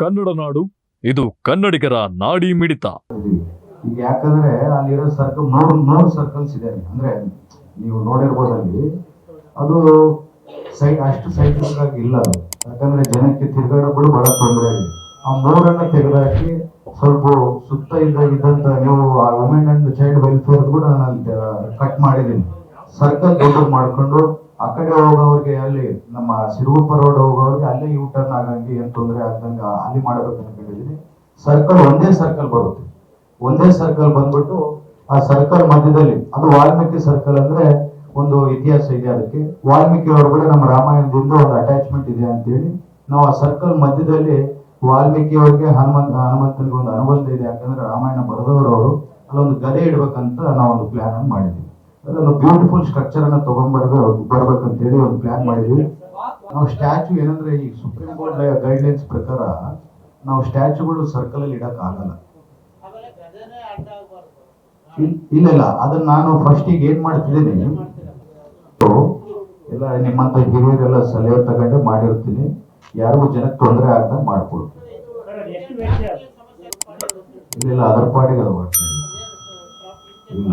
ಕನ್ನಡ ನಾಡು, ಇದು ಕನ್ನಡಿಗರ ನಾಡಿ ಮಿಡಿತ. ಯಾಕಂದ್ರೆ ಅಲ್ಲಿರೋ ಸರ್ಕಲ್ ಮೂರು ಮೂರು ಸರ್ಕಲ್ಸ್ ಇದೆ ಅಂದ್ರೆ ನೀವು ನೋಡಿರ್ಬೋದು ಅಲ್ಲಿ ಅದು ಸೈ, ಅಷ್ಟು ಸೈಟಿಂಗ್ ಆಗಿ ಇಲ್ಲ ಯಾಕಂದ್ರೆ ಜನಕ್ಕೆ ತಿರ್ಗಾಡಗಳು ಬಹಳ ತೊಂದರೆ ಆಗಿದೆ ಆ ಮೂರನ್ನ ತೆಗೆದಾಕಿ ಸ್ವಲ್ಪ ಸುತ್ತ ಇದ್ದ, ಇದ್ದಂತ ನೀವು ಆ ವುಮೆನ್ ಅಂಡ್ ಚೈಲ್ಡ್ ವೆಲ್ಫೇರ್ ಕೂಡ ನಾನು ಕಟ್ ಮಾಡಿದ್ದೀನಿ. ಸರ್ಕಲ್ ದೊಡ್ಡ ಮಾಡ್ಕೊಂಡು ಆ ಕಡೆ ಹೋಗೋರಿಗೆ ಅಲ್ಲಿ ನಮ್ಮ ಸಿರುಗುಪ್ಪ ರೋಡ್ ಹೋಗೋರಿಗೆ ಅಲ್ಲೇ ಯೂ ಟರ್ನ್ ಆಗಂಗೆ ಏನ್ ತೊಂದರೆ ಆಗ್ದಂಗ ಅಲ್ಲಿ ಮಾಡ್ಬೇಕು ಅನ್ಕೊಂಡಿದ್ದೀನಿ ಸರ್ಕಲ್ ಒಂದೇ ಸರ್ಕಲ್ ಬರುತ್ತೆ. ಒಂದೇ ಸರ್ಕಲ್ ಬಂದ್ಬಿಟ್ಟು ಆ ಸರ್ಕಲ್ ಮಧ್ಯದಲ್ಲಿ, ಅದು ವಾಲ್ಮೀಕಿ ಸರ್ಕಲ್ ಅಂದ್ರೆ ಒಂದು ಇತಿಹಾಸ ಇದೆ ಅದಕ್ಕೆ. ವಾಲ್ಮೀಕಿ ಅವ್ರ ನಮ್ಮ ರಾಮಾಯಣದಿಂದ ಒಂದು ಅಟ್ಯಾಚ್ಮೆಂಟ್ ಇದೆ ಅಂತ ಹೇಳಿ ನಾವು ಆ ಸರ್ಕಲ್ ಮಧ್ಯದಲ್ಲಿ ವಾಲ್ಮೀಕಿ ಅವ್ರಿಗೆ ಹನುಮಂತ, ಹನುಮಂತನಿಗೆ ಒಂದು ಅನುಬಂಧ ಇದೆ. ಯಾಕಂದ್ರೆ ರಾಮಾಯಣ ಬರೆದವರು ಅವರು ಅಲ್ಲೊಂದು ಗದೆ ಇಡ್ಬೇಕಂತ ನಾವೊಂದು ಪ್ಲಾನ್ ಅನ್ನು ಮಾಡಿದ್ವಿ. ಅದೊಂದು ಬ್ಯೂಟಿಫುಲ್ ಸ್ಟ್ರಕ್ಚರ್ ಅನ್ನ ತಗೊಂಡ್ಬರ್ದು ಬರ್ಬೇಕಂತ ಹೇಳಿ ಒಂದು ಪ್ಲಾನ್ ಮಾಡಿದ್ವಿ. ನಾವು ಸ್ಟ್ಯಾಚು ಏನಂದ್ರೆ ಈ ಸುಪ್ರೀಂ ಕೋರ್ಟ್ ಗೈಡ್ಲೈನ್ಸ್ ಪ್ರಕಾರ ನಾವು ಸ್ಟ್ಯಾಚುಗಳು ಸರ್ಕಲ್ ಅಲ್ಲಿ ಇಡಕ್ ಆಗಲ್ಲ. ಇಲ್- ಇಲ್ಲ ಇಲ್ಲ. ಅದನ್ನ ನಾನು ಫಸ್ಟ್ ಈಗ ಏನ್ ಮಾಡ್ತಿದ್ದೀನಿ? ಎಲ್ಲ ನಿಮ್ಮಂತ ಹಿರಿಯರೆಲ್ಲ ಸಲಹೆ ತಗೊಂಡು ಮಾಡಿರ್ತೀನಿ. ಯಾರಿಗೂ ಜನಕ್ಕೆ ತೊಂದರೆ ಆಗ್ದಂಗೆ ಮಾಡ್ಕೊಡ್ತೀನಿ ಇಲ್ಲ ಇಲ್ಲ, ಅದರ ಪಾಡಿಗೆ ಅದು ಇಲ್ಲ.